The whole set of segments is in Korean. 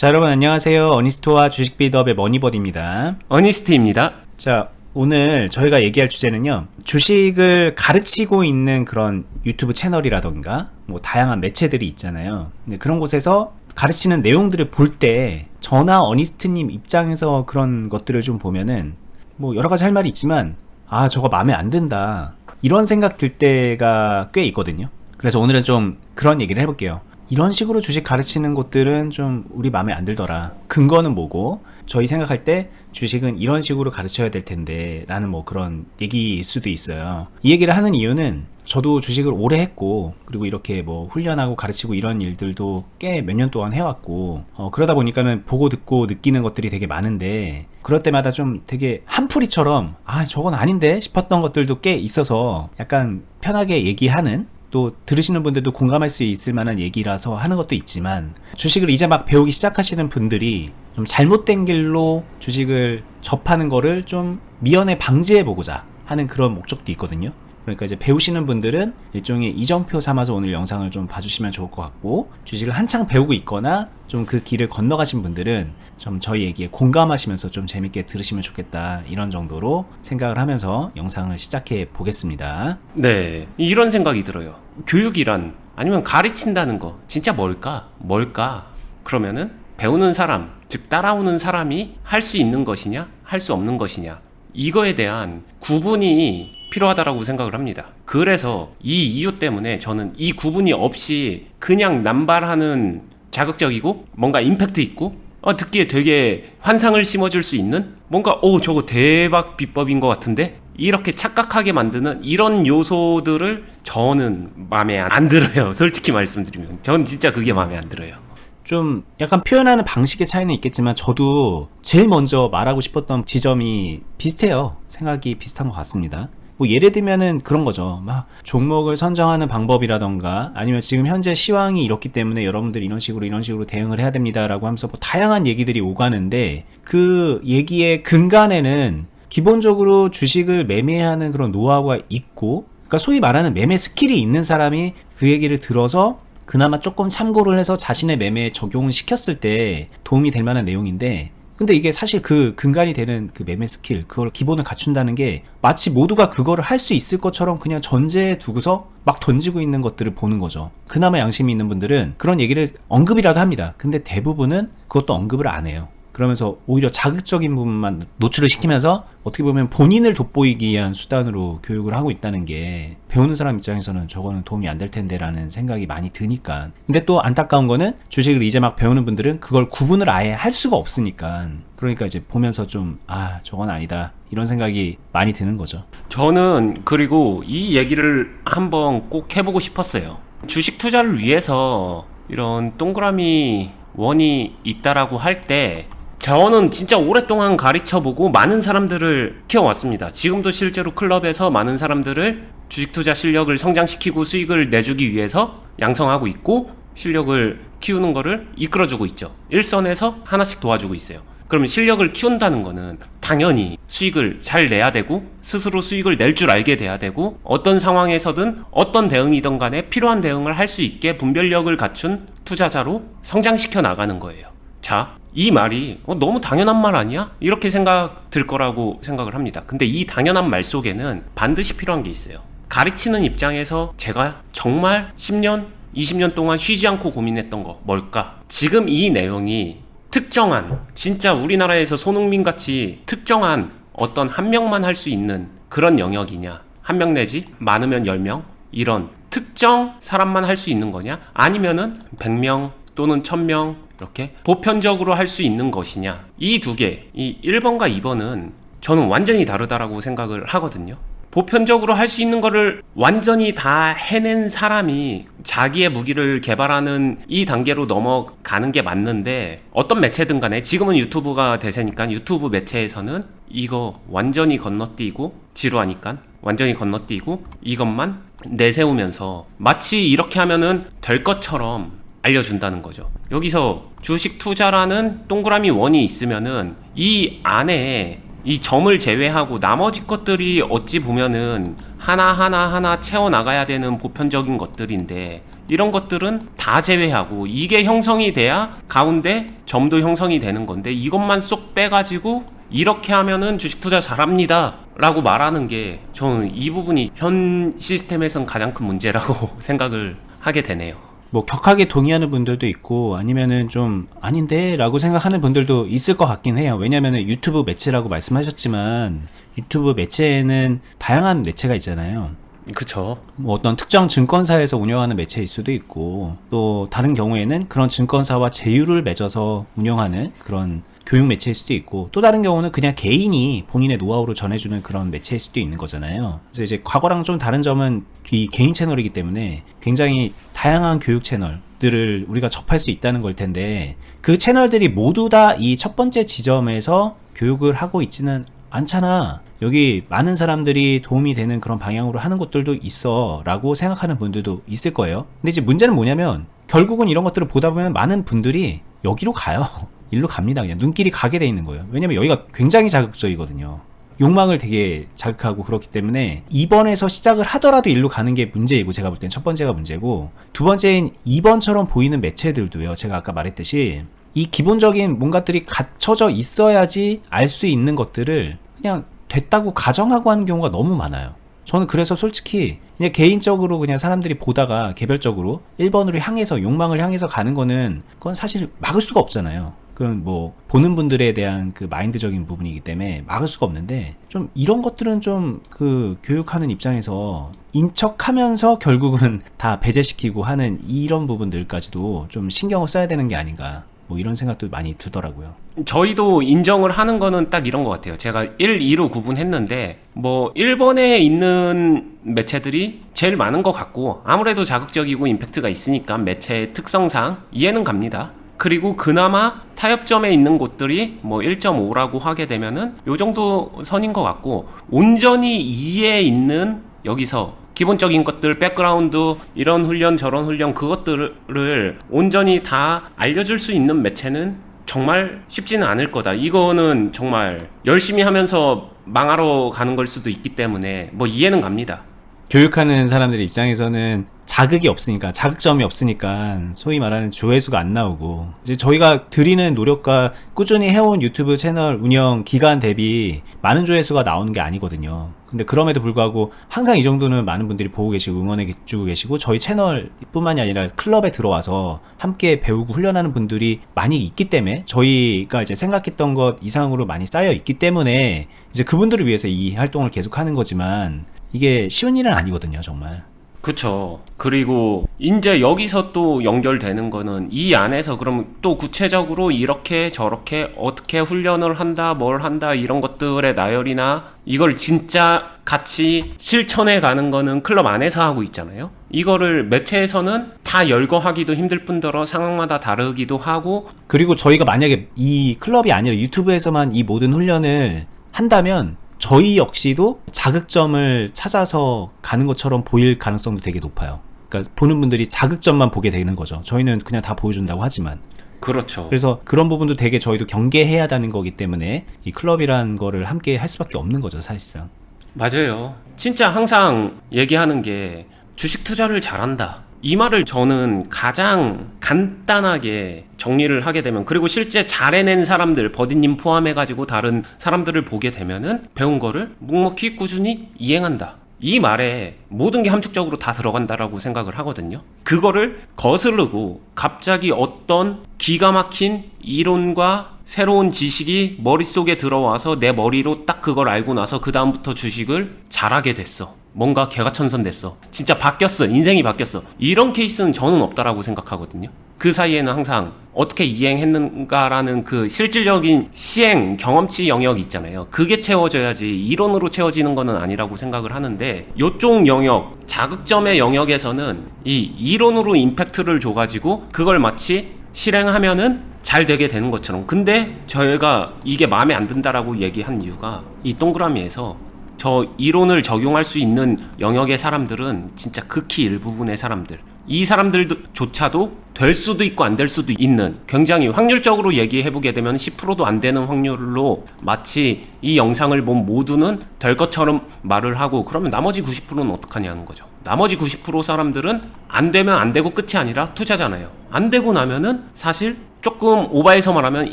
자, 여러분 안녕하세요. 어니스토와 주식 비드업의 머니버디입니다. 어니스트입니다. 자, 오늘 저희가 얘기할 주제는요. 주식을 가르치고 있는 그런 유튜브 채널이라던가 뭐 다양한 매체들이 있잖아요. 근데 그런 곳에서 가르치는 내용들을 볼 때 저나 어니스트님 입장에서 그런 것들을 좀 보면은 뭐 여러 가지 할 말이 있지만 아, 저거 마음에 안 든다. 이런 생각 들 때가 꽤 있거든요. 그래서 오늘은 좀 그런 얘기를 해볼게요. 이런 식으로 주식 가르치는 곳들은 좀 우리 마음에 안 들더라. 근거는 뭐고, 저희 생각할 때 주식은 이런 식으로 가르쳐야 될 텐데, 라는 뭐 그런 얘기일 수도 있어요. 이 얘기를 하는 이유는 저도 주식을 오래 했고, 그리고 이렇게 뭐 훈련하고 가르치고 이런 일들도 꽤 몇 년 동안 해왔고, 어, 그러다 보니까는 보고 듣고 느끼는 것들이 되게 많은데, 그럴 때마다 좀 되게 한풀이처럼, 아, 저건 아닌데? 싶었던 것들도 꽤 있어서 약간 편하게 얘기하는 또 들으시는 분들도 공감할 수 있을 만한 얘기라서 하는 것도 있지만 주식을 이제 막 배우기 시작하시는 분들이 좀 잘못된 길로 주식을 접하는 거를 좀 미연에 방지해 보고자 하는 그런 목적도 있거든요. 그러니까 이제 배우시는 분들은 일종의 이정표 삼아서 오늘 영상을 좀 봐주시면 좋을 것 같고 주식을 한창 배우고 있거나 좀 그 길을 건너가신 분들은 좀 저희 얘기에 공감하시면서 좀 재밌게 들으시면 좋겠다 이런 정도로 생각을 하면서 영상을 시작해 보겠습니다. 네, 이런 생각이 들어요. 교육이란 아니면 가르친다는 거 진짜 뭘까? 뭘까? 그러면은 배우는 사람, 즉 따라오는 사람이 할 수 있는 것이냐, 할 수 없는 것이냐 이거에 대한 구분이 필요하다라고 생각을 합니다. 그래서 이 이유 때문에 저는 이 구분이 없이 그냥 남발하는 자극적이고 뭔가 임팩트 있고 어, 듣기에 되게 환상을 심어줄 수 있는 뭔가 오 저거 대박 비법인 것 같은데 이렇게 착각하게 만드는 이런 요소들을 저는 마음에 안 들어요. 솔직히 말씀드리면 전 진짜 그게 마음에 안 들어요. 좀 약간 표현하는 방식의 차이는 있겠지만 저도 제일 먼저 말하고 싶었던 지점이 비슷해요. 생각이 비슷한 것 같습니다. 뭐 예를 들면은 그런 거죠. 막 종목을 선정하는 방법이라던가 아니면 지금 현재 시황이 이렇기 때문에 여러분들 이런 식으로 이런 식으로 대응을 해야 됩니다라고 하면서 뭐 다양한 얘기들이 오가는데 그 얘기의 근간에는 기본적으로 주식을 매매하는 그런 노하우가 있고 그러니까 소위 말하는 매매 스킬이 있는 사람이 그 얘기를 들어서 그나마 조금 참고를 해서 자신의 매매에 적용을 시켰을 때 도움이 될 만한 내용인데 근데 이게 사실 그 근간이 되는 그 매매 스킬 그걸 기본을 갖춘다는 게 마치 모두가 그거를 할 수 있을 것처럼 그냥 전제에 두고서 막 던지고 있는 것들을 보는 거죠. 그나마 양심이 있는 분들은 그런 얘기를 언급이라도 합니다. 근데 대부분은 그것도 언급을 안 해요. 그러면서 오히려 자극적인 부분만 노출을 시키면서 어떻게 보면 본인을 돋보이기 위한 수단으로 교육을 하고 있다는 게 배우는 사람 입장에서는 저거는 도움이 안 될 텐데라는 생각이 많이 드니까. 근데 또 안타까운 거는 주식을 이제 막 배우는 분들은 그걸 구분을 아예 할 수가 없으니까. 그러니까 이제 보면서 좀, 아, 저건 아니다. 이런 생각이 많이 드는 거죠. 저는 그리고 이 얘기를 한번 꼭 해보고 싶었어요. 주식 투자를 위해서 이런 동그라미 원이 있다라고 할 때 저는 진짜 오랫동안 가르쳐보고 많은 사람들을 키워왔습니다. 지금도 실제로 클럽에서 많은 사람들을 주식 투자 실력을 성장시키고 수익을 내주기 위해서 양성하고 있고 실력을 키우는 거를 이끌어주고 있죠. 일선에서 하나씩 도와주고 있어요. 그러면 실력을 키운다는 거는 당연히 수익을 잘 내야 되고 스스로 수익을 낼 줄 알게 돼야 되고 어떤 상황에서든 어떤 대응이든 간에 필요한 대응을 할 수 있게 분별력을 갖춘 투자자로 성장시켜 나가는 거예요. 자, 이 말이 어, 너무 당연한 말 아니야? 이렇게 생각 들 거라고 생각을 합니다. 근데 이 당연한 말 속에는 반드시 필요한 게 있어요. 가르치는 입장에서 제가 정말 10년, 20년 동안 쉬지 않고 고민했던 거 뭘까? 지금 이 내용이 특정한 진짜 우리나라에서 손흥민 같이 특정한 어떤 한 명만 할 수 있는 그런 영역이냐? 한 명 내지 많으면 10명 이런 특정 사람만 할 수 있는 거냐? 아니면은 100명 또는 1000명 이렇게 보편적으로 할 수 있는 것이냐? 이 두 개, 이 1번과 2번은 저는 완전히 다르다라고 생각을 하거든요. 보편적으로 할 수 있는 거를 완전히 다 해낸 사람이 자기의 무기를 개발하는 이 단계로 넘어가는 게 맞는데 어떤 매체든 간에 지금은 유튜브가 대세니까 유튜브 매체에서는 이거 완전히 건너뛰고 지루하니까 완전히 건너뛰고 이것만 내세우면서 마치 이렇게 하면은 될 것처럼 알려준다는 거죠. 여기서 주식 투자라는 동그라미 원이 있으면은 이 안에 이 점을 제외하고 나머지 것들이 어찌 보면은 하나하나 하나 채워 나가야 되는 보편적인 것들인데 이런 것들은 다 제외하고 이게 형성이 돼야 가운데 점도 형성이 되는 건데 이것만 쏙 빼가지고 이렇게 하면은 주식 투자 잘합니다 라고 말하는 게 저는 이 부분이 현 시스템에선 가장 큰 문제라고 생각을 하게 되네요. 뭐 격하게 동의하는 분들도 있고 아니면은 좀 아닌데 라고 생각하는 분들도 있을 것 같긴 해요. 왜냐면은 유튜브 매체라고 말씀하셨지만 유튜브 매체에는 다양한 매체가 있잖아요. 그쵸. 뭐 어떤 특정 증권사에서 운영하는 매체일 수도 있고 또 다른 경우에는 그런 증권사와 제휴를 맺어서 운영하는 그런 교육 매체일 수도 있고 또 다른 경우는 그냥 개인이 본인의 노하우를 전해주는 그런 매체일 수도 있는 거잖아요. 그래서 이제 과거랑 좀 다른 점은 이 개인 채널이기 때문에 굉장히 다양한 교육 채널 들을 우리가 접할 수 있다는 걸 텐데 그 채널들이 모두 다 이 첫 번째 지점에서 교육을 하고 있지는 않잖아. 여기 많은 사람들이 도움이 되는 그런 방향으로 하는 것들도 있어 라고 생각하는 분들도 있을 거예요. 근데 이제 문제는 뭐냐면 결국은 이런 것들을 보다 보면 많은 분들이 여기로 가요. 일로 갑니다. 그냥 눈길이 가게 돼 있는 거예요. 왜냐면 여기가 굉장히 자극적이거든요. 욕망을 되게 자극하고 그렇기 때문에 2번에서 시작을 하더라도 일로 가는 게 문제이고 제가 볼 땐 첫 번째가 문제고 두 번째인 2번처럼 보이는 매체들도요. 제가 아까 말했듯이 이 기본적인 뭔가들이 갖춰져 있어야지 알 수 있는 것들을 그냥 됐다고 가정하고 하는 경우가 너무 많아요. 저는 그래서 솔직히 그냥 개인적으로 그냥 사람들이 보다가 개별적으로 1번으로 향해서 욕망을 향해서 가는 거는 그건 사실 막을 수가 없잖아요. 그건 뭐 보는 분들에 대한 그 마인드적인 부분이기 때문에 막을 수가 없는데 좀 이런 것들은 좀 그 교육하는 입장에서 인척하면서 결국은 다 배제시키고 하는 이런 부분들까지도 좀 신경을 써야 되는 게 아닌가 뭐 이런 생각도 많이 들더라고요. 저희도 인정을 하는 거는 딱 이런 것 같아요. 제가 1, 2로 구분했는데, 뭐, 1번에 있는 매체들이 제일 많은 것 같고, 아무래도 자극적이고 임팩트가 있으니까 매체의 특성상 이해는 갑니다. 그리고 그나마 타협점에 있는 곳들이 뭐 1.5라고 하게 되면은 요 정도 선인 것 같고, 온전히 2에 있는 여기서 기본적인 것들, 백그라운드, 이런 훈련, 저런 훈련, 그것들을 온전히 다 알려줄 수 있는 매체는 정말 쉽지는 않을 거다. 이거는 정말 열심히 하면서 망하러 가는 걸 수도 있기 때문에 뭐 이해는 갑니다. 교육하는 사람들 입장에서는 자극이 없으니까 자극점이 없으니까 소위 말하는 조회수가 안 나오고 이제 저희가 드리는 노력과 꾸준히 해온 유튜브 채널 운영 기간 대비 많은 조회수가 나오는 게 아니거든요. 근데 그럼에도 불구하고 항상 이 정도는 많은 분들이 보고 계시고 응원해 주고 계시고 저희 채널 뿐만이 아니라 클럽에 들어와서 함께 배우고 훈련하는 분들이 많이 있기 때문에 저희가 이제 생각했던 것 이상으로 많이 쌓여 있기 때문에 이제 그분들을 위해서 이 활동을 계속 하는 거지만 이게 쉬운 일은 아니거든요, 정말. 그쵸. 그리고 이제 여기서 또 연결되는 거는 이 안에서 그럼 또 구체적으로 이렇게 저렇게 어떻게 훈련을 한다, 뭘 한다 이런 것들의 나열이나 이걸 진짜 같이 실천해 가는 거는 클럽 안에서 하고 있잖아요. 이거를 매체에서는 다 열거하기도 힘들 뿐더러 상황마다 다르기도 하고 그리고 저희가 만약에 이 클럽이 아니라 유튜브에서만 이 모든 훈련을 한다면 저희 역시도 자극점을 찾아서 가는 것처럼 보일 가능성도 되게 높아요. 그러니까 보는 분들이 자극점만 보게 되는 거죠. 저희는 그냥 다 보여준다고 하지만. 그렇죠. 그래서 그런 부분도 되게 저희도 경계해야 하는 거기 때문에 이 클럽이라는 거를 함께 할 수밖에 없는 거죠, 사실상. 맞아요. 진짜 항상 얘기하는 게 주식 투자를 잘한다. 이 말을 저는 가장 간단하게 정리를 하게 되면 그리고 실제 잘 해낸 사람들 버디님 포함해 가지고 다른 사람들을 보게 되면은 배운 거를 묵묵히 꾸준히 이행한다. 이 말에 모든 게 함축적으로 다 들어간다라고 생각을 하거든요. 그거를 거스르고 갑자기 어떤 기가 막힌 이론과 새로운 지식이 머릿속에 들어와서 내 머리로 딱 그걸 알고 나서 그다음부터 주식을 잘하게 됐어. 뭔가 개가천선됐어. 진짜 바뀌었어. 인생이 바뀌었어. 이런 케이스는 저는 없다라고 생각하거든요. 그 사이에는 항상 어떻게 이행했는가라는 그 실질적인 시행 경험치 영역이 있잖아요. 그게 채워져야지 이론으로 채워지는 거는 아니라고 생각을 하는데 요쪽 영역 자극점의 영역에서는 이 이론으로 임팩트를 줘가지고 그걸 마치 실행하면은 잘 되게 되는 것처럼. 근데 저희가 이게 마음에 안 든다라고 얘기한 이유가 이 동그라미에서 저 이론을 적용할 수 있는 영역의 사람들은 진짜 극히 일부분의 사람들. 이 사람들조차도 될 수도 있고 안 될 수도 있는 굉장히 확률적으로 얘기해 보게 되면 10%도 안 되는 확률로 마치 이 영상을 본 모두는 될 것처럼 말을 하고 그러면 나머지 90%는 어떡하냐는 거죠. 나머지 90% 사람들은 안 되면 안 되고 끝이 아니라 투자잖아요. 안 되고 나면은 사실 조금 오바해서 말하면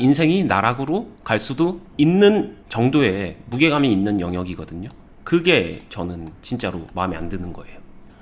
인생이 나락으로 갈 수도 있는 정도의 무게감이 있는 영역이거든요. 그게 저는 진짜로 마음에 안 드는 거예요.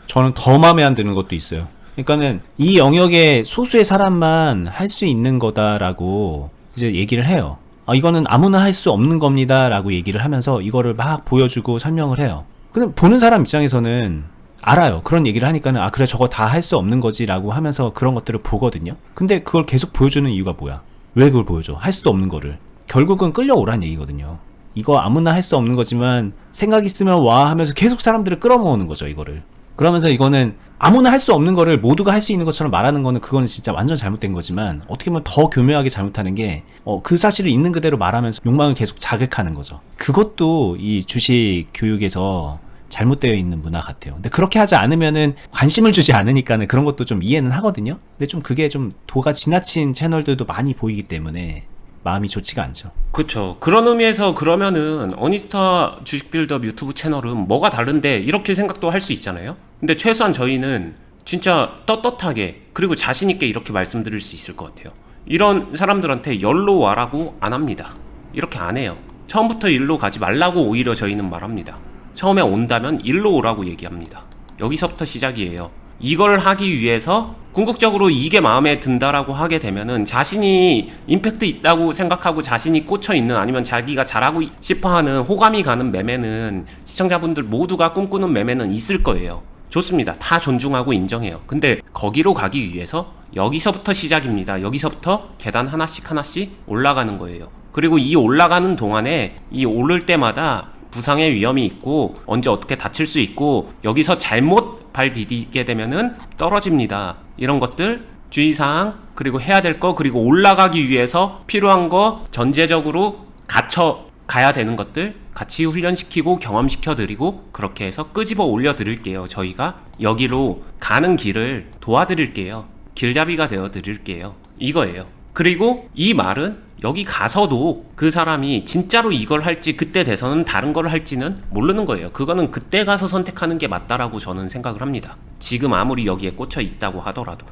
저는 더 마음에 안 드는 것도 있어요. 그러니까는 이 영역에 소수의 사람만 할 수 있는 거다라고 이제 얘기를 해요. 아, 이거는 아무나 할 수 없는 겁니다라고 얘기를 하면서 이거를 막 보여주고 설명을 해요. 근데 보는 사람 입장에서는 알아요. 그런 얘기를 하니까는 아 그래 저거 다 할 수 없는 거지라고 하면서 그런 것들을 보거든요. 근데 그걸 계속 보여주는 이유가 뭐야? 왜 그걸 보여줘? 할 수도 없는 거를. 결국은 끌려오란 얘기거든요. 이거 아무나 할 수 없는 거지만 생각 있으면 와 하면서 계속 사람들을 끌어모으는 거죠, 이거를. 그러면서 이거는 아무나 할 수 없는 거를 모두가 할 수 있는 것처럼 말하는 거는 그거는 진짜 완전 잘못된 거지만 어떻게 보면 더 교묘하게 잘못하는 게 어, 그 사실을 있는 그대로 말하면서 욕망을 계속 자극하는 거죠. 그것도 이 주식 교육에서 잘못되어 있는 문화 같아요. 근데 그렇게 하지 않으면은 관심을 주지 않으니까는 그런 것도 좀 이해는 하거든요. 근데 좀 그게 좀 도가 지나친 채널들도 많이 보이기 때문에 마음이 좋지가 않죠. 그렇죠. 그런 의미에서 그러면은 어니스타 주식 빌더 유튜브 채널은 뭐가 다른데 이렇게 생각도 할 수 있잖아요. 근데 최소한 저희는 진짜 떳떳하게 그리고 자신 있게 이렇게 말씀드릴 수 있을 것 같아요. 이런 사람들한테 열로 와라고 안 합니다. 이렇게 안 해요. 처음부터 일로 가지 말라고 오히려 저희는 말합니다. 처음에 온다면 일로 오라고 얘기합니다. 여기서부터 시작이에요. 이걸 하기 위해서 궁극적으로 이게 마음에 든다라고 하게 되면은 자신이 임팩트 있다고 생각하고 자신이 꽂혀 있는 아니면 자기가 잘하고 싶어 하는 호감이 가는 매매는 시청자분들 모두가 꿈꾸는 매매는 있을 거예요. 좋습니다. 다 존중하고 인정해요. 근데 거기로 가기 위해서 여기서부터 시작입니다. 여기서부터 계단 하나씩 하나씩 올라가는 거예요. 그리고 이 올라가는 동안에 이 오를 때마다 부상의 위험이 있고 언제 어떻게 다칠 수 있고 여기서 잘못 발 디디게 되면은 떨어집니다. 이런 것들 주의사항 그리고 해야 될 거 그리고 올라가기 위해서 필요한 거 전제적으로 갖춰 가야 되는 것들 같이 훈련시키고 경험시켜 드리고 그렇게 해서 끄집어 올려 드릴게요. 저희가 여기로 가는 길을 도와드릴게요. 길잡이가 되어 드릴게요. 이거예요. 그리고 이 말은 여기 가서도 그 사람이 진짜로 이걸 할지 그때 돼서는 다른 걸 할지는 모르는 거예요. 그거는 그때 가서 선택하는 게 맞다라고 저는 생각을 합니다. 지금 아무리 여기에 꽂혀 있다고 하더라도.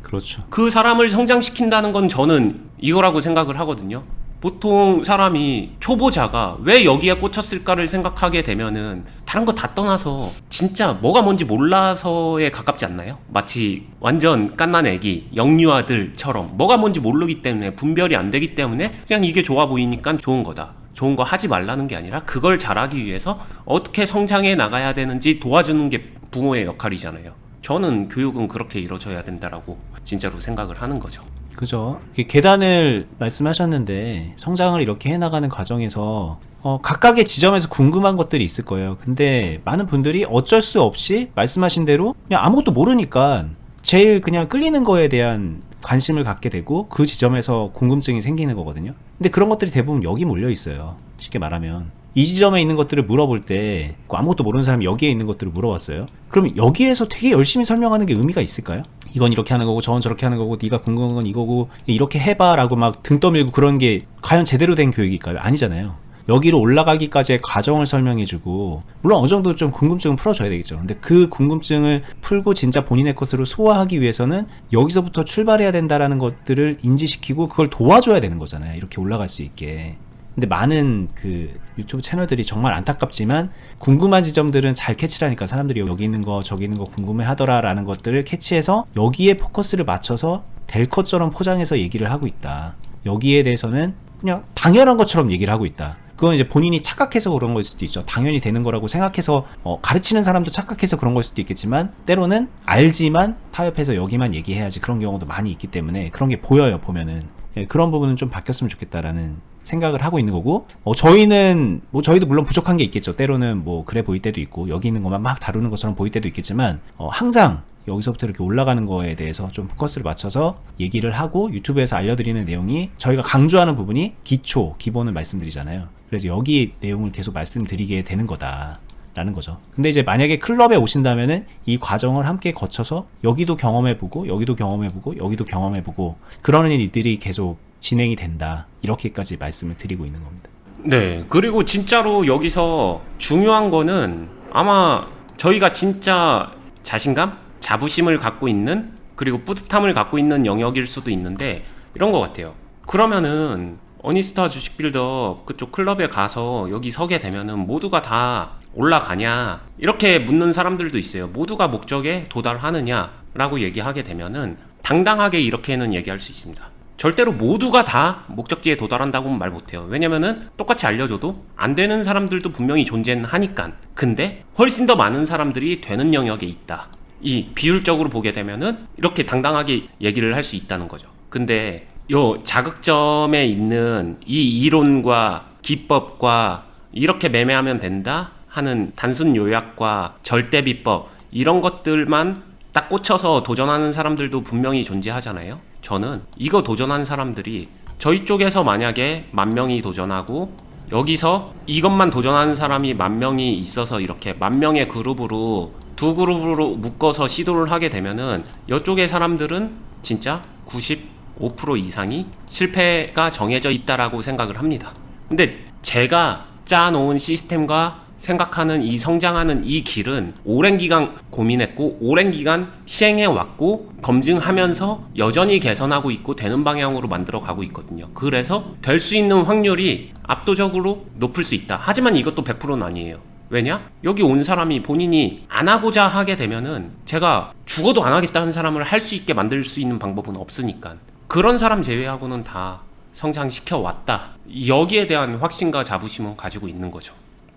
그렇죠. 그 사람을 성장시킨다는 건 저는 이거라고 생각을 하거든요. 보통 사람이 초보자가 왜 여기에 꽂혔을까를 생각하게 되면은 다른 거 다 떠나서 진짜 뭐가 뭔지 몰라서에 가깝지 않나요? 마치 완전 깐난 애기 영유아들처럼 뭐가 뭔지 모르기 때문에 분별이 안 되기 때문에 그냥 이게 좋아 보이니까 좋은 거다. 좋은 거 하지 말라는 게 아니라 그걸 잘하기 위해서 어떻게 성장해 나가야 되는지 도와주는 게 부모의 역할이잖아요. 저는 교육은 그렇게 이루어져야 된다라고 진짜로 생각을 하는 거죠. 그죠. 계단을 말씀하셨는데 성장을 이렇게 해나가는 과정에서 어, 각각의 지점에서 궁금한 것들이 있을 거예요. 근데 많은 분들이 어쩔 수 없이 말씀하신 대로 그냥 아무것도 모르니까 제일 그냥 끌리는 거에 대한 관심을 갖게 되고 그 지점에서 궁금증이 생기는 거거든요. 근데 그런 것들이 대부분 여기 몰려 있어요. 쉽게 말하면. 이 지점에 있는 것들을 물어볼 때그 아무것도 모르는 사람이 여기에 있는 것들을 물어봤어요. 그럼 여기에서 되게 열심히 설명하는 게 의미가 있을까요? 이건 이렇게 하는 거고 저건 저렇게 하는 거고 네가 궁금한 건 이거고 이렇게 해봐라고 막 등 떠밀고 그런 게 과연 제대로 된 교육일까요? 아니잖아요. 여기로 올라가기까지의 과정을 설명해주고 물론 어느 정도 좀 궁금증은 풀어줘야 되겠죠. 근데 그 궁금증을 풀고 진짜 본인의 것으로 소화하기 위해서는 여기서부터 출발해야 된다라는 것들을 인지시키고 그걸 도와줘야 되는 거잖아요. 이렇게 올라갈 수 있게. 근데 많은 그 유튜브 채널들이 정말 안타깝지만 궁금한 지점들은 잘 캐치를 하니까 사람들이 여기 있는 거 저기 있는 거 궁금해 하더라 라는 것들을 캐치해서 여기에 포커스를 맞춰서 될 것처럼 포장해서 얘기를 하고 있다. 여기에 대해서는 그냥 당연한 것처럼 얘기를 하고 있다. 그건 이제 본인이 착각해서 그런 걸 수도 있죠. 당연히 되는 거라고 생각해서 어, 가르치는 사람도 착각해서 그런 걸 수도 있겠지만 때로는 알지만 타협해서 여기만 얘기해야지 그런 경우도 많이 있기 때문에 그런 게 보여요 보면은 예, 그런 부분은 좀 바뀌었으면 좋겠다라는 생각을 하고 있는 거고 어, 저희는 뭐 저희도 물론 부족한 게 있겠죠 때로는 뭐 그래 보일 때도 있고 여기 있는 것만 막 다루는 것처럼 보일 때도 있겠지만 어, 항상 여기서부터 이렇게 올라가는 거에 대해서 좀 포커스를 맞춰서 얘기를 하고 유튜브에서 알려드리는 내용이 저희가 강조하는 부분이 기초 기본을 말씀드리잖아요 그래서 여기 내용을 계속 말씀드리게 되는 거다 라는 거죠. 근데 이제 만약에 클럽에 오신다면은 이 과정을 함께 거쳐서 여기도 경험해보고 여기도 경험해보고 여기도 경험해보고 그러는 일들이 계속 진행이 된다. 이렇게까지 말씀을 드리고 있는 겁니다. 네. 그리고 진짜로 여기서 중요한 거는 아마 저희가 진짜 자신감, 자부심을 갖고 있는 그리고 뿌듯함을 갖고 있는 영역일 수도 있는데 이런 것 같아요. 그러면은 어니스타 주식 빌더 그쪽 클럽에 가서 여기 서게 되면은 모두가 다 올라가냐 이렇게 묻는 사람들도 있어요. 모두가 목적에 도달하느냐라고 얘기하게 되면은 당당하게 이렇게는 얘기할 수 있습니다. 절대로 모두가 다 목적지에 도달한다고는 말 못해요. 왜냐면은 똑같이 알려줘도 안 되는 사람들도 분명히 존재는 하니까. 근데 훨씬 더 많은 사람들이 되는 영역에 있다. 이 비율적으로 보게 되면은 이렇게 당당하게 얘기를 할 수 있다는 거죠. 근데 요 자극점에 있는 이 이론과 기법과 이렇게 매매하면 된다 하는 단순 요약과 절대 비법 이런 것들만 딱 꽂혀서 도전하는 사람들도 분명히 존재하잖아요. 저는 이거 도전한 사람들이 저희 쪽에서 만약에 만 명이 도전하고 여기서 이것만 도전하는 사람이 만 명이 있어서 이렇게 만 명의 그룹으로 두 그룹으로 묶어서 시도를 하게 되면은 이쪽의 사람들은 진짜 95% 이상이 실패가 정해져 있다라고 생각을 합니다. 근데 제가 짜놓은 시스템과 생각하는 이 성장하는 이 길은 오랜 기간 고민했고 오랜 기간 시행해 왔고 검증하면서 여전히 개선하고 있고 되는 방향으로 만들어 가고 있거든요. 그래서 될 수 있는 확률이 압도적으로 높을 수 있다. 하지만 이것도 100%는 아니에요. 왜냐? 여기 온 사람이 본인이 안 하고자 하게 되면은 제가 죽어도 안 하겠다는 사람을 할 수 있게 만들 수 있는 방법은 없으니까 그런 사람 제외하고는 다 성장시켜 왔다. 여기에 대한 확신과 자부심은 가지고 있는 거죠.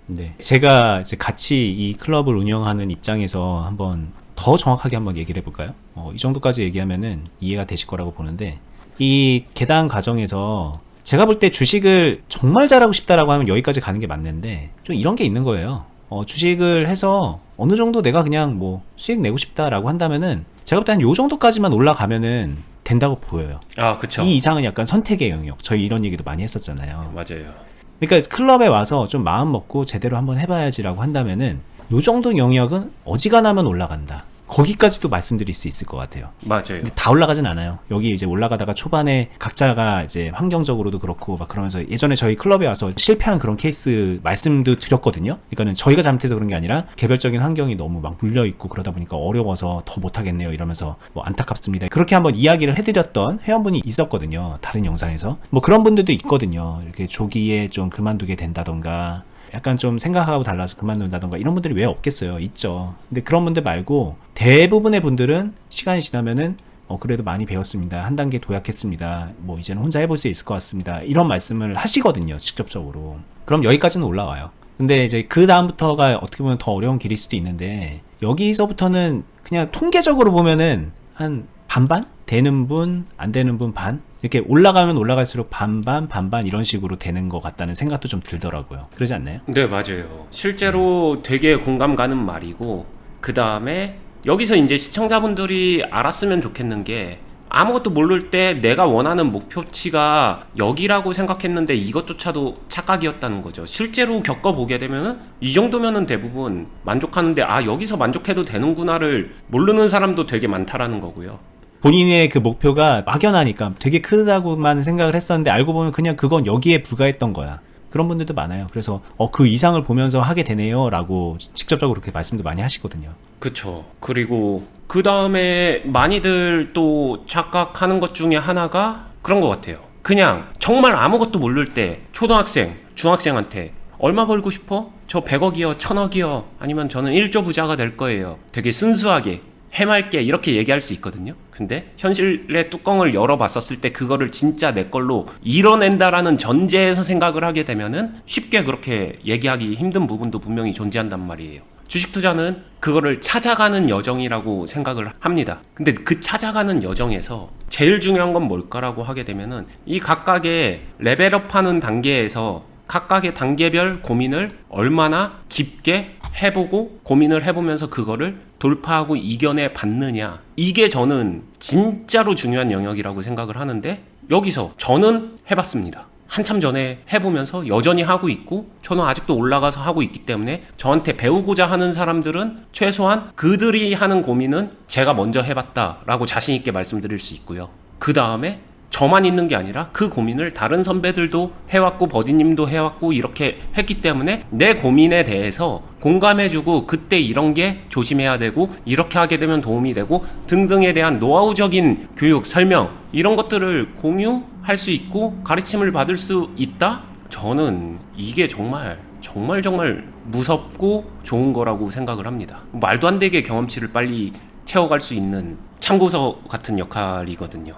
네. 제가 이제 같이 이 클럽을 운영하는 입장에서 한번 더 정확하게 한번 얘기를 해볼까요? 어, 이 정도까지 얘기하면은 이해가 되실 거라고 보는데 이 계단 과정에서 제가 볼 때 주식을 정말 잘하고 싶다라고 하면 여기까지 가는 게 맞는데 좀 이런 게 있는 거예요. 어, 주식을 해서 어느 정도 내가 그냥 뭐 수익 내고 싶다라고 한다면은 제가 볼 때 한 요 정도까지만 올라가면은 된다고 보여요. 아, 그쵸. 이 이상은 약간 선택의 영역. 저희 이런 얘기도 많이 했었잖아요. 맞아요. 그러니까 클럽에 와서 좀 마음 먹고 제대로 한번 해봐야지라고 한다면은 요 정도 영역은 어지간하면 올라간다. 거기까지도 말씀드릴 수 있을 것 같아요. 맞아요. 근데 다 올라가진 않아요. 여기 이제 올라가다가 초반에 각자가 이제 환경적으로도 그렇고 막 그러면서 예전에 저희 클럽에 와서 실패한 그런 케이스 말씀도 드렸거든요. 그러니까는 저희가 잘못해서 그런 게 아니라 개별적인 환경이 너무 막 물려 있고 그러다 보니까 어려워서 더 못하겠네요. 이러면서 뭐 안타깝습니다. 그렇게 한번 이야기를 해드렸던 회원분이 있었거든요. 다른 영상에서 뭐 그런 분들도 있거든요. 이렇게 조기에 좀 그만두게 된다던가 약간 좀 생각하고 달라서 그만둔다던가 이런 분들이 왜 없겠어요? 있죠. 근데 그런 분들 말고 대부분의 분들은 시간이 지나면은 어 그래도 많이 배웠습니다. 한 단계 도약했습니다. 뭐 이제는 혼자 해볼 수 있을 것 같습니다. 이런 말씀을 하시거든요. 직접적으로. 그럼 여기까지는 올라와요. 근데 이제 그 다음부터가 어떻게 보면 더 어려운 길일 수도 있는데 여기서부터는 그냥 통계적으로 보면은 한 반반 되는 분, 안 되는 분 반. 이렇게 올라가면 올라갈수록 반반, 반반 이런 식으로 되는 것 같다는 생각도 좀 들더라고요. 그러지 않나요? 네, 맞아요. 실제로 되게 공감 가는 말이고, 그 다음에 여기서 이제 시청자분들이 알았으면 좋겠는 게, 아무것도 모를 때 내가 원하는 목표치가 여기라고 생각했는데 이것조차도 착각이었다는 거죠. 실제로 겪어보게 되면은 이 정도면은 대부분 만족하는데 아 여기서 만족해도 되는구나를 모르는 사람도 되게 많다라는 거고요. 본인의 그 목표가 막연하니까 되게 크다고만 생각을 했었는데 알고 보면 그냥 그건 여기에 불과했던 거야. 그런 분들도 많아요. 그래서 어, 그 이상을 보면서 하게 되네요. 라고 직접적으로 그렇게 말씀도 많이 하시거든요. 그쵸. 그리고 그 다음에 많이들 또 착각하는 것 중에 하나가 그런 것 같아요. 그냥 정말 아무것도 모를 때 초등학생, 중학생한테 얼마 벌고 싶어? 저 100억이요, 1000억이요, 아니면 저는 1조 부자가 될 거예요. 되게 순수하게 해맑게 이렇게 얘기할 수 있거든요. 근데 현실의 뚜껑을 열어봤었을 때 그거를 진짜 내 걸로 이뤄낸다라는 전제에서 생각을 하게 되면은 쉽게 그렇게 얘기하기 힘든 부분도 분명히 존재한단 말이에요. 주식 투자는 그거를 찾아가는 여정이라고 생각을 합니다. 근데 그 찾아가는 여정에서 제일 중요한 건 뭘까라고 하게 되면은 이 각각의 레벨업 하는 단계에서 각각의 단계별 고민을 얼마나 깊게 해보고 고민을 해보면서 그거를 돌파하고 이겨내 봤느냐. 이게 저는 진짜로 중요한 영역이라고 생각을 하는데 여기서 저는 해봤습니다. 한참 전에 해보면서 여전히 하고 있고 저는 아직도 올라가서 하고 있기 때문에 저한테 배우고자 하는 사람들은 최소한 그들이 하는 고민은 제가 먼저 해봤다라고 자신 있게 말씀드릴 수 있고요. 그 다음에 저만 있는 게 아니라 그 고민을 다른 선배들도 해왔고 버디님도 해왔고 이렇게 했기 때문에 내 고민에 대해서 공감해주고 그때 이런 게 조심해야 되고 이렇게 하게 되면 도움이 되고 등등에 대한 노하우적인 교육 설명 이런 것들을 공유할 수 있고 가르침을 받을 수 있다? 저는 이게 정말 정말 정말 무섭고 좋은 거라고 생각을 합니다. 말도 안 되게 경험치를 빨리 채워갈 수 있는 참고서 같은 역할이거든요.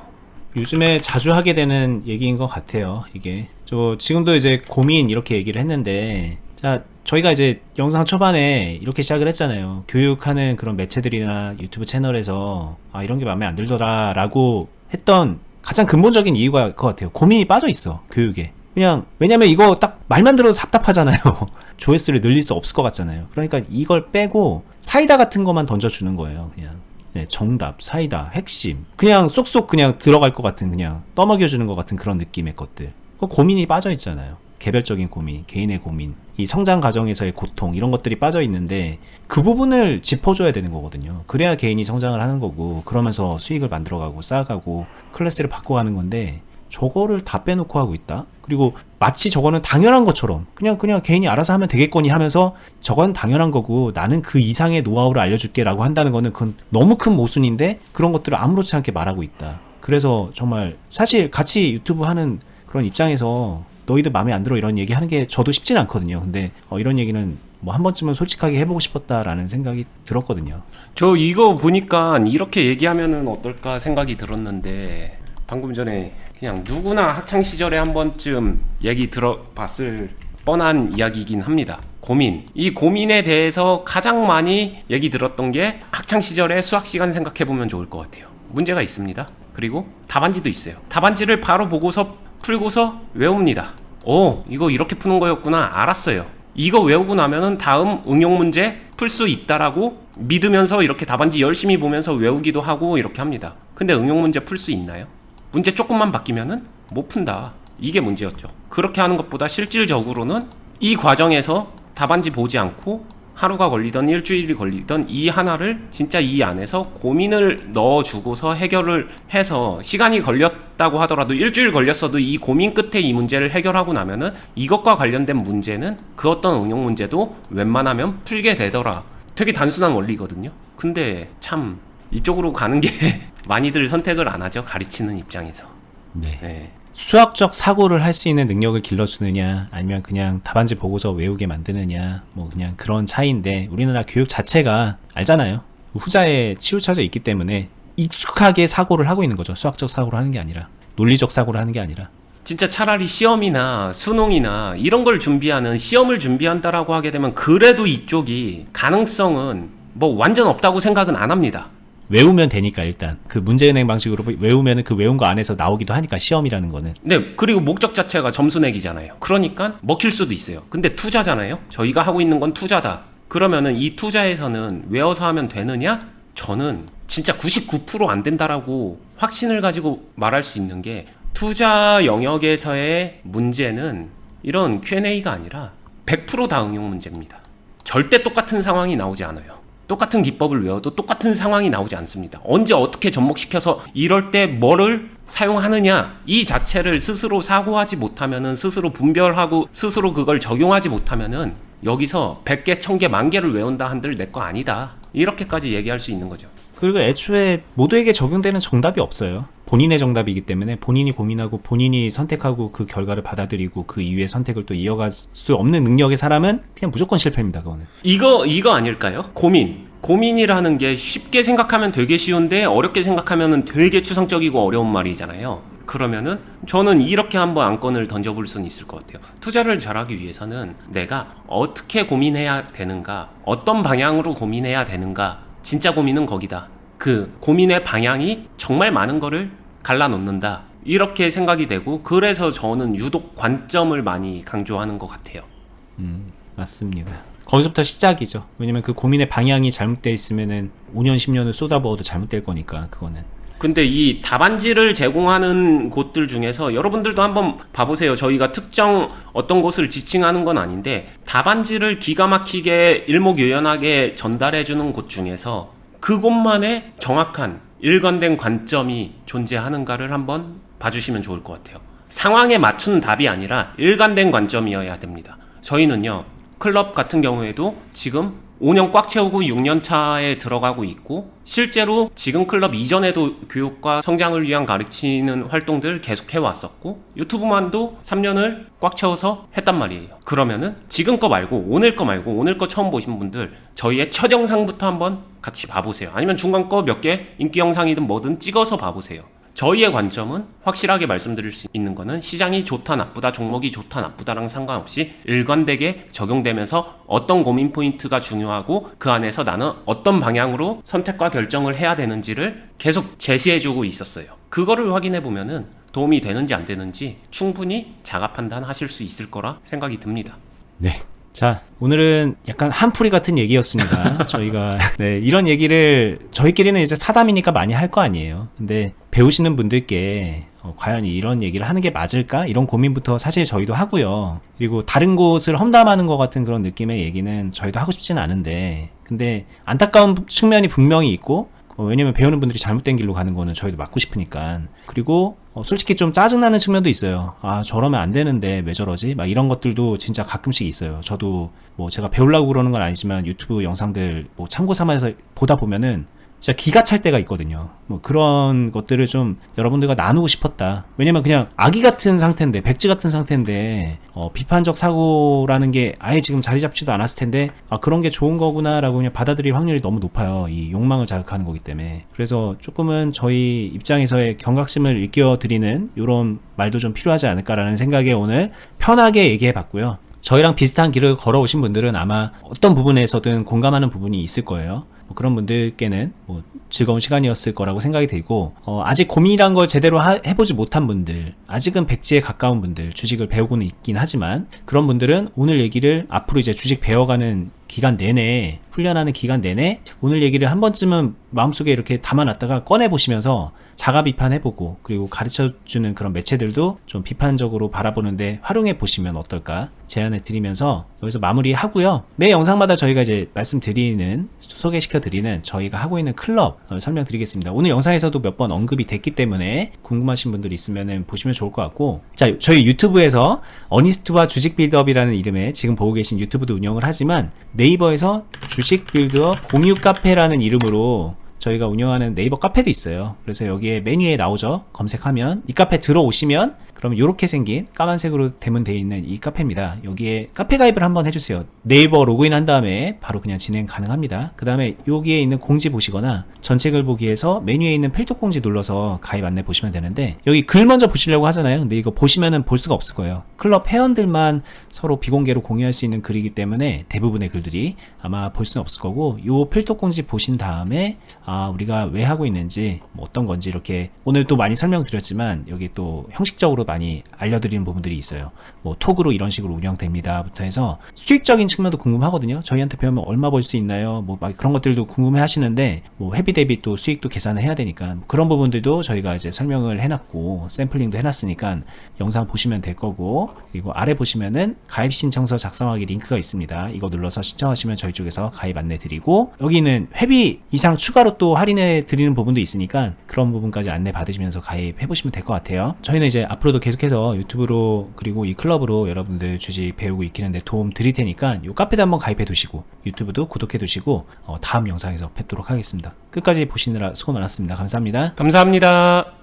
요즘에 자주 하게 되는 얘기인 것 같아요. 이게. 저 지금도 이제 고민 이렇게 얘기를 했는데 자 저희가 이제 영상 초반에 이렇게 시작을 했잖아요. 교육하는 그런 매체들이나 유튜브 채널에서 아 이런 게 마음에 안 들더라 라고 했던 가장 근본적인 이유가 그것 같아요. 고민이 빠져 있어 교육에. 그냥 왜냐면 이거 딱 말만 들어도 답답하잖아요. 조회수를 늘릴 수 없을 것 같잖아요. 그러니까 이걸 빼고 사이다 같은 것만 던져주는 거예요. 그냥 네, 정답, 사이다, 핵심. 그냥 쏙쏙 그냥 들어갈 것 같은 그냥 떠먹여주는 것 같은 그런 느낌의 것들. 그 고민이 빠져 있잖아요. 개별적인 고민, 개인의 고민, 이 성장 과정에서의 고통 이런 것들이 빠져 있는데 그 부분을 짚어줘야 되는 거거든요. 그래야 개인이 성장을 하는 거고 그러면서 수익을 만들어가고 쌓아가고 클래스를 바꿔가는 건데 저거를 다 빼놓고 하고 있다. 그리고 마치 저거는 당연한 것처럼 그냥 그냥 개인이 알아서 하면 되겠거니 하면서 저건 당연한 거고 나는 그 이상의 노하우를 알려줄게라고 한다는 거는 그건 너무 큰 모순인데 그런 것들을 아무렇지 않게 말하고 있다. 그래서 정말 사실 같이 유튜브 하는 그런 입장에서 너희들 마음에 안 들어 이런 얘기 하는 게 저도 쉽진 않거든요. 근데 어, 이런 얘기는 뭐 한 번쯤은 솔직하게 해보고 싶었다라는 생각이 들었거든요. 저 이거 보니까 이렇게 얘기하면은 어떨까 생각이 들었는데 방금 전에 그냥 누구나 학창 시절에 한 번쯤 얘기 들어봤을 뻔한 이야기이긴 합니다. 고민. 이 고민에 대해서 가장 많이 얘기 들었던 게 학창 시절에 수학 시간 생각해 보면 좋을 것 같아요. 문제가 있습니다. 그리고 답안지도 있어요. 답안지를 바로 보고서 풀고서 외웁니다. 오, 이거 이렇게 푸는 거였구나. 알았어요. 이거 외우고 나면은 다음 응용 문제 풀 수 있다라고 믿으면서 이렇게 답안지 열심히 보면서 외우기도 하고 이렇게 합니다. 근데 응용 문제 풀 수 있나요? 문제 조금만 바뀌면은 못 푼다. 이게 문제였죠. 그렇게 하는 것보다 실질적으로는 이 과정에서 답안지 보지 않고 하루가 걸리던 일주일이 걸리던 이 하나를 진짜 이 안에서 고민을 넣어주고서 해결을 해서 시간이 걸렸다고 하더라도 일주일 걸렸어도 이 고민 끝에 이 문제를 해결하고 나면은 이것과 관련된 문제는 그 어떤 응용 문제도 웬만하면 풀게 되더라. 되게 단순한 원리거든요. 근데 참 이쪽으로 가는 게 많이들 선택을 안 하죠. 가르치는 입장에서. 네. 네. 수학적 사고를 할 수 있는 능력을 길러주느냐, 아니면 그냥 답안지 보고서 외우게 만드느냐, 뭐 그냥 그런 차이인데 우리나라 교육 자체가 알잖아요. 후자에 치우쳐져 있기 때문에 익숙하게 사고를 하고 있는 거죠. 수학적 사고를 하는 게 아니라 논리적 사고를 하는 게 아니라. 진짜 차라리 시험이나 수능이나 이런 걸 준비하는 시험을 준비한다라고 하게 되면 그래도 이쪽이 가능성은 뭐 완전 없다고 생각은 안 합니다. 외우면 되니까 일단 그 문제은행 방식으로 외우면 그 외운 거 안에서 나오기도 하니까 시험이라는 거는 네, 그리고 목적 자체가 점수 내기잖아요. 그러니까 먹힐 수도 있어요. 근데 투자잖아요. 저희가 하고 있는 건 투자다. 그러면은 이 투자에서는 외워서 하면 되느냐? 저는 진짜 99%안 된다라고 확신을 가지고 말할 수 있는 게 투자 영역에서의 문제는 이런 Q&A가 아니라 100%다 응용 문제입니다. 절대 똑같은 상황이 나오지 않아요. 똑같은 기법을 외워도 똑같은 상황이 나오지 않습니다. 언제 어떻게 접목시켜서 이럴 때 뭐를 사용하느냐 이 자체를 스스로 사고하지 못하면은 스스로 분별하고 스스로 그걸 적용하지 못하면은 여기서 100개, 1000개, 만 개를 외운다 한들 내 거 아니다. 이렇게까지 얘기할 수 있는 거죠. 그리고 애초에 모두에게 적용되는 정답이 없어요. 본인의 정답이기 때문에 본인이 고민하고 본인이 선택하고 그 결과를 받아들이고 그 이후의 선택을 또 이어갈 수 없는 능력의 사람은 그냥 무조건 실패입니다. 그거는. 이거 이거 아닐까요? 고민. 고민이라는 게 쉽게 생각하면 되게 쉬운데 어렵게 생각하면 되게 추상적이고 어려운 말이잖아요. 그러면은 저는 이렇게 한번 안건을 던져볼 수는 있을 것 같아요. 투자를 잘하기 위해서는 내가 어떻게 고민해야 되는가, 어떤 방향으로 고민해야 되는가, 진짜 고민은 거기다. 그 고민의 방향이 정말 많은 거를 갈라놓는다. 이렇게 생각이 되고 그래서 저는 유독 관점을 많이 강조하는 것 같아요. 맞습니다. 거기서부터 시작이죠. 왜냐면 그 고민의 방향이 잘못되어 있으면은 5년, 10년을 쏟아부어도 잘못될 거니까 그거는. 근데 이 답안지를 제공하는 곳들 중에서 여러분들도 한번 봐보세요. 저희가 특정 어떤 곳을 지칭하는 건 아닌데 답안지를 기가 막히게 일목요연하게 전달해주는 곳 중에서 그곳만의 정확한 일관된 관점이 존재하는가를 한번 봐주시면 좋을 것 같아요. 상황에 맞춘 답이 아니라 일관된 관점이어야 됩니다. 저희는요, 클럽 같은 경우에도 지금 5년 꽉 채우고 6년 차에 들어가고 있고, 실제로 지금 클럽 이전에도 교육과 성장을 위한 가르치는 활동들 계속 해왔었고, 유튜브만도 3년을 꽉 채워서 했단 말이에요. 그러면은 지금 거 말고, 오늘 거 말고, 오늘 거 처음 보신 분들, 저희의 첫 영상부터 한번 같이 봐보세요. 아니면 중간 거 몇 개, 인기 영상이든 뭐든 찍어서 봐보세요. 저희의 관점은 확실하게 말씀드릴 수 있는 거는 시장이 좋다 나쁘다 종목이 좋다 나쁘다랑 상관없이 일관되게 적용되면서 어떤 고민 포인트가 중요하고 그 안에서 나는 어떤 방향으로 선택과 결정을 해야 되는지를 계속 제시해주고 있었어요. 그거를 확인해 보면은 도움이 되는지 안 되는지 충분히 자가 판단하실 수 있을 거라 생각이 듭니다. 네. 자, 오늘은 약간 한풀이 같은 얘기였습니다. 저희가, 네, 이런 얘기를 저희끼리는 이제 사담이니까 많이 할 거 아니에요. 근데 배우시는 분들께 어, 과연 이런 얘기를 하는 게 맞을까? 이런 고민부터 사실 저희도 하고요. 그리고 다른 곳을 험담하는 것 같은 그런 느낌의 얘기는 저희도 하고 싶지는 않은데, 근데 안타까운 측면이 분명히 있고, 어, 왜냐면 배우는 분들이 잘못된 길로 가는 거는 저희도 막고 싶으니까. 그리고 어, 솔직히 좀 짜증나는 측면도 있어요. 아, 저러면 안 되는데 왜 저러지? 막 이런 것들도 진짜 가끔씩 있어요. 저도 뭐 제가 배우려고 그러는 건 아니지만 유튜브 영상들 뭐 참고 삼아서 보다 보면은 진짜 기가 찰 때가 있거든요. 뭐 그런 것들을 좀 여러분들과 나누고 싶었다. 왜냐면 그냥 아기 같은 상태인데, 백지 같은 상태인데, 어, 비판적 사고라는 게 아예 지금 자리 잡지도 않았을 텐데, 아, 그런 게 좋은 거구나라고 그냥 받아들일 확률이 너무 높아요. 이 욕망을 자극하는 거기 때문에. 그래서 조금은 저희 입장에서의 경각심을 일깨워드리는 이런 말도 좀 필요하지 않을까라는 생각에 오늘 편하게 얘기해 봤고요. 저희랑 비슷한 길을 걸어오신 분들은 아마 어떤 부분에서든 공감하는 부분이 있을 거예요. 뭐 그런 분들께는 뭐 즐거운 시간이었을 거라고 생각이 들고 어, 아직 고민이란 걸 제대로 하- 해보지 못한 분들 아직은 백지에 가까운 분들 주식을 배우고는 있긴 하지만 그런 분들은 오늘 얘기를 앞으로 이제 주식 배워가는 기간 내내 훈련하는 기간 내내 오늘 얘기를 한 번쯤은 마음속에 이렇게 담아놨다가 꺼내보시면서 자가 비판해보고 그리고 가르쳐주는 그런 매체들도 좀 비판적으로 바라보는데 활용해 보시면 어떨까 제안을 드리면서 여기서 마무리하고요. 매 영상마다 저희가 이제 말씀드리는 소개시켜드리는 저희가 하고 있는 클럽 어, 설명드리겠습니다. 오늘 영상에서도 몇 번 언급이 됐기 때문에 궁금하신 분들 있으면 보시면 좋을 것 같고 자 저희 유튜브에서 어니스트와 주식 빌드업이라는 이름의 지금 보고 계신 유튜브도 운영을 하지만 네이버에서 주식 빌드업 공유 카페라는 이름으로 저희가 운영하는 네이버 카페도 있어요. 그래서 여기에 메뉴에 나오죠. 검색하면 이 카페 들어오시면 그러면 이렇게 생긴 까만색으로 대문되어 있는 이 카페입니다. 여기에 카페 가입을 한번 해주세요. 네이버 로그인 한 다음에 바로 그냥 진행 가능합니다. 그 다음에 여기에 있는 공지 보시거나 전책을 보기에서 메뉴에 있는 필독 공지 눌러서 가입 안내 보시면 되는데 여기 글 먼저 보시려고 하잖아요. 근데 이거 보시면은 볼 수가 없을 거예요. 클럽 회원들만 서로 비공개로 공유할 수 있는 글이기 때문에 대부분의 글들이 아마 볼 수는 없을 거고 요 필독 공지 보신 다음에 아 우리가 왜 하고 있는지 뭐 어떤 건지 이렇게 오늘 또 많이 설명드렸지만 여기 또 형식적으로 많이 알려드리는 부분들이 있어요. 뭐 톡으로 이런 식으로 운영됩니다부터 해서 수익적인 측면도 궁금하거든요. 저희한테 배우면 얼마 벌 수 있나요? 뭐 막 그런 것들도 궁금해 하시는데 뭐 회비 대비 또 수익도 계산을 해야 되니까 그런 부분들도 저희가 이제 설명을 해놨고 샘플링도 해놨으니까 영상 보시면 될 거고 그리고 아래 보시면은 가입 신청서 작성하기 링크가 있습니다. 이거 눌러서 신청하시면 저희 쪽에서 가입 안내 드리고 여기는 회비 이상 추가로 또 할인해 드리는 부분도 있으니까 그런 부분까지 안내 받으시면서 가입해 보시면 될 것 같아요. 저희는 이제 앞으로도 계속해서 유튜브로 그리고 이 클럽으로 여러분들 주식 배우고 익히는데 도움 드릴 테니까 이 카페도 한번 가입해 두시고 유튜브도 구독해 두시고 어, 다음 영상에서 뵙도록 하겠습니다. 끝까지 보시느라 수고 많았습니다. 감사합니다. 감사합니다.